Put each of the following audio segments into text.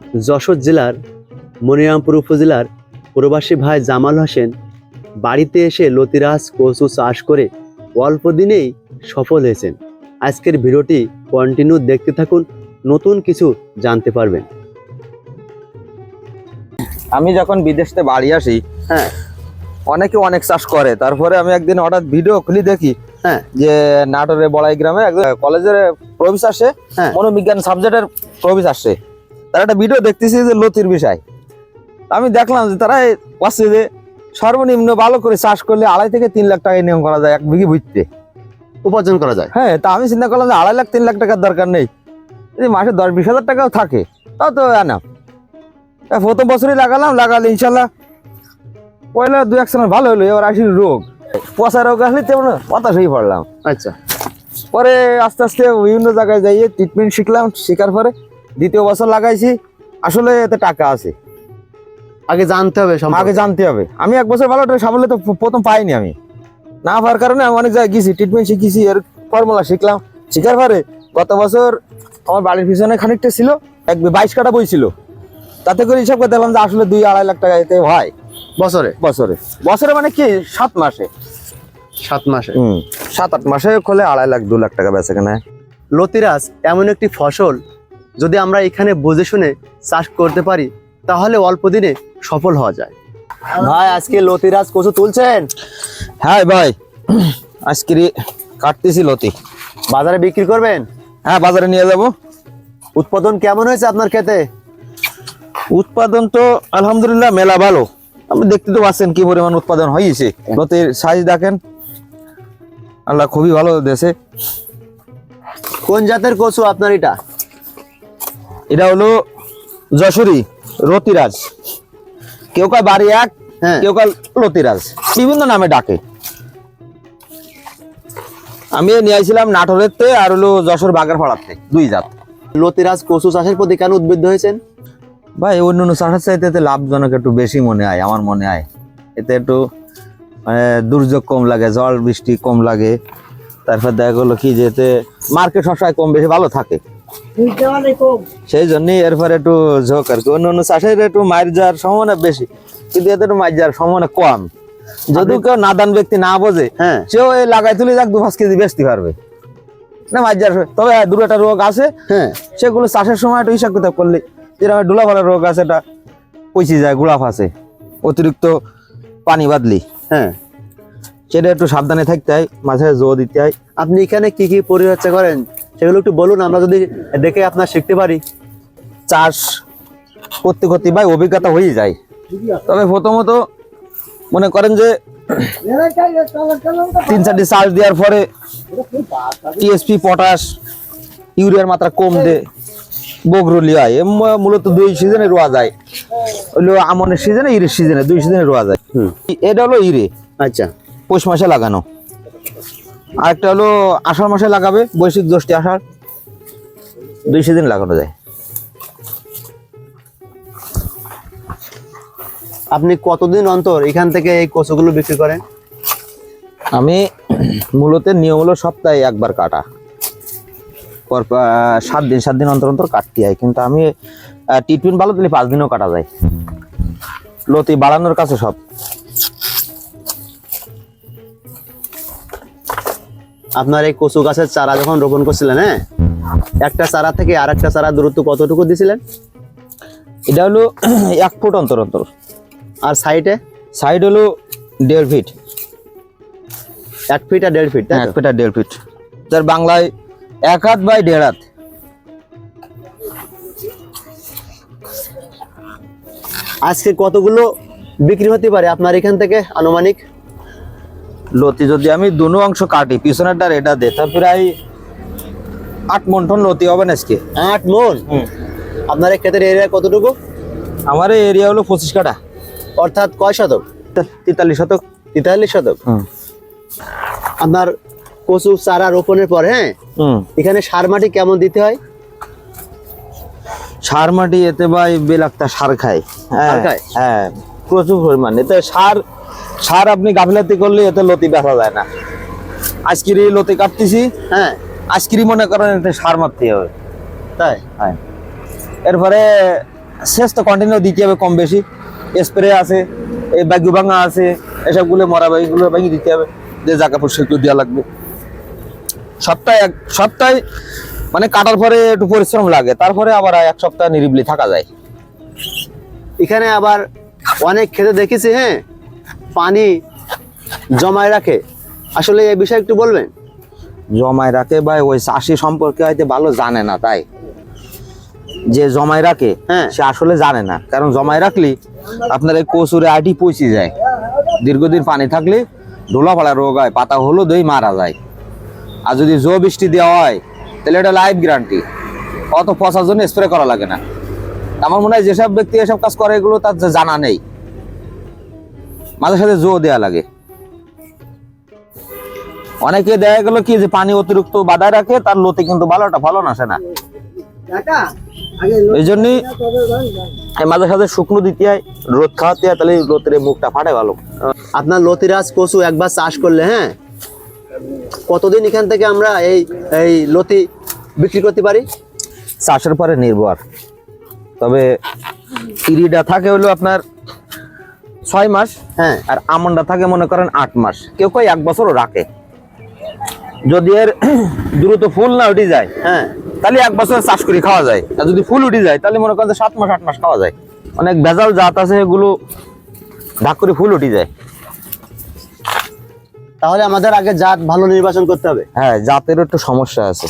যশোর জেলার মনিরামপুর উপজেলার প্রবাসী ভাই জামাল হোসেন বাড়িতে এসে লতিরাজ কচু চাষ করে অল্প দিনেই সফল হয়েছেন। আজকের ভিডিওটি কন্টিনিউ দেখতে থাকুন নতুন কিছু জানতে পারবেন। আমি যখন বিদেশ থেকে বাড়ি আসি হ্যাঁ। অনেকে অনেক চাষ করে তারপরে আমি একদিন হঠাৎ ভিডিও খুলি দেখি হ্যাঁ। যে নাটোরে বড়াই গ্রামে কলেজের প্রবেশ আসে হ্যাঁ। মনোবিজ্ঞান সাবজেক্টের প্রবেশ আসছে তার একটা ভিডিও দেখতেছি যে লতির বিষয়। আমি দেখলাম যে তারা পাচ্ছে যে সর্বনিম্ন ভালো করে চাষ করলে আড়াই থেকে তিন লাখ টাকা নিয়ম করা যায় এক বিঘি বুঝতে উপার্জন করা যায়। হ্যাঁ তা আমি চিন্তা করলাম যে আড়াই লাখ তিন লাখ টাকার দরকার নেই। যদি মাসে দশ বিশ হাজার টাকাও থাকে তাও তো না প্রথম বছরই লাগালাম লাগালে ইনশাল্লাহ পয়লা দু এক সময় ভালো হলো এবার আসি রোগ। পচা রোগ আসলে তেমন হতাশ হয়ে পড়লাম। আচ্ছা। পরে আস্তে আস্তে বিভিন্ন জায়গায় যাইয়ে ট্রিটমেন্ট শিখলাম শেখার পরে দ্বিতীয় বছর লাগাইছি আসলে এতে টাকা আছে। আগে জানতে হবে। আগে জানতে হবে। আমি এক বছর ভালো সাফল্য তো প্রথম পাইনি আমি। না পাওয়ার কারণে আমি অনেক জায়গায় গেছি ট্রিটমেন্ট শিখেছি এর ফর্মুলা শিখলাম। শিখার পরে গত বছর আমার বাড়ির পিছনে খানিকটা ছিল এক বাইশ কাটা বই ছিল। তাতে করে হিসাব করে দেখলাম যে আসলে দুই আড়াই লাখ টাকা এতে হয়। বছরে? বছরে। বছরে মানে কি সাত মাসে। সাত মাসে? সাত আট মাসে খোলে আড়াই লাখ দু লাখ টাকা বেচে কেনা। লতিরাজ এমন একটি ফসল যদি আমরা এখানে বুঝে শুনে চাষ করতে পারি তাহলে অল্প দিনে সফল হওয়া যায়। ভাই আজকে লতিরাজ কচু তুলছেন? হ্যাঁ ভাই আজকে কাটতেছি লতি। বাজারে বিক্রি করবেন? হ্যাঁ বাজারে নিয়ে যাব। উৎপাদন কেমন হয়েছে আপনার ক্ষেতে উৎপাদন তো আলহামদুলিল্লাহ মেলা ভালো। আপনি দেখতে তো পাচ্ছেন কি পরিমাণ উৎপাদন হয়েছে। লতির সাইজ দেখেন। আল্লাহ খুবই ভালো দেশে কোন জাতের কচু আপনার এটা? এটা হলো যশোরী রতিরাজ। কেউ কয় বাড়ি এক হ্যাঁ। কেউ কয় লতিরাজ। বিভিন্ন নামে ডাকে। আমি নিয়েছিলাম নাটোরের তে আর হলো যশোর বাগের ফাড়াতে দুই জাত। লতিরাজ কচু চাষের প্রতি কেন উদ্বুদ্ধ হয়েছেন? ভাই অন্য অন্য চাষের চাইতে এতে লাভজনক একটু বেশি মনে হয় আমার মনে হয়। এতে একটু মানে দুর্যোগ কম লাগে জল বৃষ্টি কম লাগে। তারপর দেখা গেলো কি যে এতে মার্কেট সবসময় কম বেশি ভালো থাকে। সেই জন্যই এরপরে একটু ঝোঁক আর কি। অন্য অন্য চাষের একটু যাওয়ার সম্ভাবনা বেশি কিন্তু মার যাওয়ার সম্ভাবনা কম। যদিও কেউ নাদান ব্যক্তি না বোঝে হ্যাঁ। সেও এই লাগাই তুলে যাক দু পাঁচ কেজি বেচতে পারবে। না মার যাওয়ার তবে হ্যাঁ, দু একটা রোগ আছে। হ্যাঁ। সেগুলো চাষের সময় একটু হিসাব কিতাব করলে যেরকম ডোলা ভালো রোগ আছে এটা পচে যায় গোলাপ আছে। অতিরিক্ত পানি বাদলি। হ্যাঁ। সেটা একটু সাবধানে থাকতে হয় মাঝে জো দিতে হয়। আপনি এখানে কি কি পরিচর্যা করেন? সেগুলো একটু বলুন আমরা যদি দেখে আপনার শিখতে পারি। চাষ করতে করতে ভাই অভিজ্ঞতা হয়ে যায়। তবে প্রথমত মনে করেন যে তিন চারটি চাষ দেওয়ার পরে টিএসপি পটাশ ইউরিয়ার মাত্রা কম দে বগরুলি হয়। মূলত দুই সিজনে রোয়া যায়। হলো আমনের সিজনে ইরের সিজনে দুই সিজনে রোয়া যায়। এটা হলো ইরে। আচ্ছা। পৌষ মাসে লাগানো। আরেকটা হলো আষাঢ় মাসে লাগাবে, বৈশাখ জ্যৈষ্ঠী আষাঢ়। দুই সিজন লাগানো যায়। আপনি কতদিন অন্তর এখান থেকে এই কচুগুলো বিক্রি করেন? আমি মূলত নিয়ম হলো সপ্তাহে একবার কাটা। সাত দিন সাত দিন অন্তর অন্তর কাটতে হয়। কিন্তু আমি ট্রিটমেন্ট ভালো দিলে পাঁচ দিনও কাটা যায়। লতি বাড়ানোর কাছে সব। আপনার এই কচু গাছের চারা যখন রোপণ করছিলেন হ্যাঁ? একটা চারা থেকে আর একটা চারা দূরত্ব কতটুকু দিছিলেন? এটা হলো এক ফুট অন্তর অন্তর। আর সাইডে? সাইড হলো দেড় ফিট। এক ফিট আর দেড় ফিট এক? ফিট আর দেড় ফিট। যার বাংলায় এক হাত বাই দেড় হাত। আজকে কতগুলো বিক্রি হতে পারে আপনার এখান থেকে আনুমানিক? লতি যদি আমি দুনো অংশ কাটি পিছনেরটা আর এটা দে তা প্রায় আট মন টন লতি হবে না আজকে। আট মন? আপনার ক্ষেতের এরিয়া কতটুকু? আমার এরিয়া হলো পঁচিশ কাটা অর্থাৎ কয় শতক? তেতাল্লিশ শতক। তেতাল্লিশ শতক? আপনার কচু চারা রোপণের পর হ্যাঁ? এখানে সার মাটি কেমন দিতে হয়? সার মাটি এতে ভাই বেলাক্তা সার খায়। হ্যাঁ সার খায়? হ্যাঁ। প্রচুর পরিমাণ। এতে সার সার আপনি গাফিলাতি করলে এতে লতি দেখা যায় না। আজকের এই লতি কাটতেছি। হ্যাঁ। আজকেরই মনে করেন এতে সার মারতে হবে। তাই? হ্যাঁ। এরপরে শেষ তো কন্টিনিউ দিতে হবে কম বেশি। স্প্রে আছে এই ব্যাগু ভাঙা আছে এসবগুলো মরা ব্যাগগুলো ভেঙে দিতে হবে। যে জায়গা পর সেগুলো দেওয়া লাগবে। সপ্তাহে এক সপ্তাহে মানে কাটার পরে একটু পরিশ্রম লাগে। তারপরে আবার এক সপ্তাহ নিরিবিলি থাকা যায়। এখানে আবার অনেক খেতে দেখেছি হ্যাঁ? পানি জমায় রাখে। আসলে এই বিষয়ে একটু বলবেন? জমায় রাখে বা ওই চাষি সম্পর্কে হয়তো ভালো জানে না তাই। যে জমায় রাখে হ্যাঁ। সে আসলে জানে না। কারণ জমায় রাখলে আপনার এই কচুরে আটি পচে যায়। দীর্ঘদিন পানি থাকলে ধুলাফালা রোগ হয় পাতা হলুদ হয়ে মারা যায়। আর যদি জো বৃষ্টি দেওয়া হয় তাহলে এটা লাইফ গ্যারান্টি অত পচার জন্য স্প্রে করা লাগে না। আমার মনে হয় যেসব ব্যক্তি এসব কাজ করে এগুলো তার জানা নেই। মাঝে সাথে জো দেওয়া লাগে। অনেকে দেখা গেল কি যে পানি অতিরিক্ত বাধায় রাখে তার লোতে কিন্তু ভালোটা ফলন আসে না। এই জন্যই মাঝে সাথে শুকনো দিতে হয় রোদ খাওয়াতে হয় তাহলে রোদের মুখটা ফাটে ভালো। আপনার লতিরাজ কচু একবার চাষ করলে হ্যাঁ? কতদিন এখান থেকে আমরা এই এই লতি বিক্রি করতে পারি? চাষের পরে নির্ভর। তবে ইরিটা থাকে হলো আপনার ছয় মাস হ্যাঁ। আর আমনটা থাকে মনে করেন আট মাস। কেউ কেউ এক বছরও রাখে। যদি এর দ্রুত ফুল না উঠে যায় হ্যাঁ। তাহলে এক বছর চাষ করে খাওয়া যায়। আর যদি ফুল উঠে যায় তাহলে মনে করেন সাত মাস আট মাস খাওয়া যায়। অনেক ভেজাল জাত আছে এগুলো ঢাক করে ফুল উঠে যায়। তাহলে আমাদের আগে জাত ভালো নির্বাচন করতে হবে। হ্যাঁ জাতের একটু সমস্যা আছে।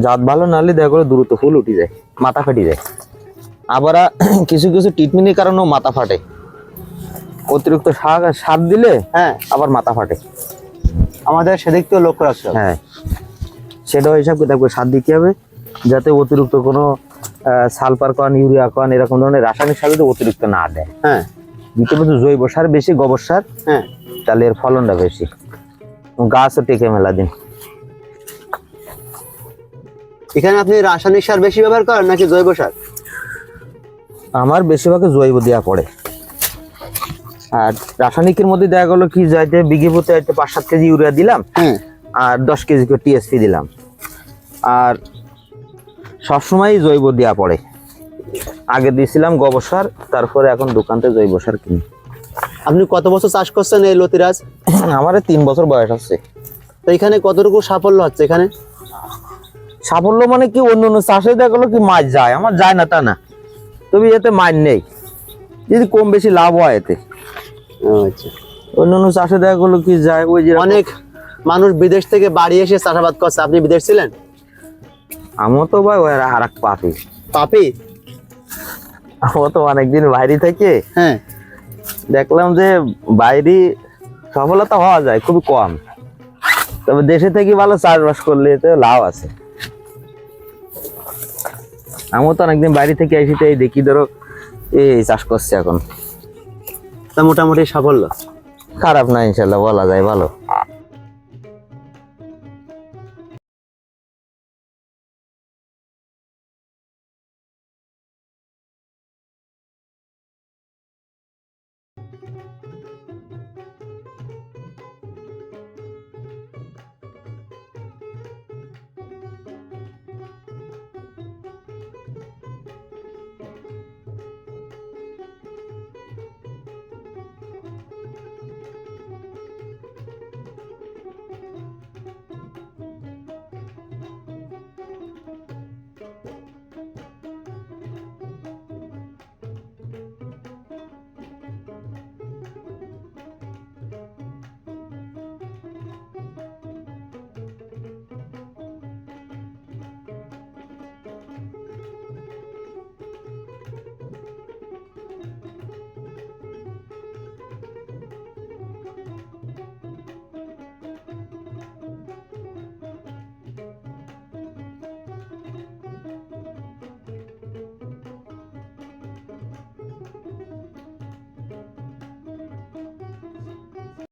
জাত ভালো না হলে দেখা করে দ্রুত ফুল উঠে যায় মাথা ফেটে যায়। আবার কিছু কিছু ট্রিটমেন্টের কারণেও মাথা ফাটে। অতিরিক্ত সার সার দিলে হ্যাঁ। আবার মাথা ফাটে। আমাদের সেদিক থেকে লক্ষ্য রাখতে হবে। হ্যাঁ। সেটাও হিসাব করে তারপরে সার দিতে হবে যাতে অতিরিক্ত কোনো সালফার কন ইউরিয়া কন এরকম ধরনের রাসায়নিক সার যাতে অতিরিক্ত না দেয়। হ্যাঁ। দিতে হবে জৈব সার বেশি গোবর সার হ্যাঁ। তাহলে এর ফলনটা বেশি। গাছও টেকে মেলা দিন। এখানে আপনি রাসায়নিক সার বেশি ব্যবহার করেন নাকি জৈব সার? আমার বেশিরভাগ জৈব দেওয়া পড়ে। আর রাসায়নিকের মধ্যে দেখা গেলো কি যাইতে বিঘে প্রতি হয়তো পাঁচ সাত কেজি ইউরিয়া দিলাম হ্যাঁ। আর দশ কেজি করে টিএসপি দিলাম। আর সবসময় জৈব দেওয়া পড়ে। আগে দিয়েছিলাম গোবর সার তারপরে এখন দোকান থেকে জৈব সার কিনি। আপনি কত বছর চাষ করছেন এই লতিরাজ? আমার তিন বছর বয়স আছে। তো এখানে কতটুকু সাফল্য হচ্ছে এখানে? সাফল্য মানে কি? অন্য অন্য চাষে দেখা গেলো কি মাছ যায় আমার যায় না তা না। তবে এতে মাছ নেই। যদি কম বেশি লাভ হয় এতে। আচ্ছা। অন্য অন্য চাষে দেখা গেলো কি যায় ওই যে অনেক মানুষ বিদেশ থেকে বাড়ি এসে চাষাবাদ করছে। আপনি বিদেশ ছিলেন? আমিও তো ভাই ওই আর এক পাপি। পাপি? আমিও তো অনেকদিন বাইরে থেকে। হ্যাঁ। দেখলাম যে বাইরে সফলতা হওয়া যায় খুবই কম। তবে দেশে থেকে ভালো চাষবাস করলে এতে লাভ আছে। আমিও তো অনেকদিন বাইরে থেকে আসি তো এই দেখি ধরো এই চাষ করছে এখন। তা মোটামুটি সাফল্য? খারাপ না ইনশাল্লাহ বলা যায় ভালো।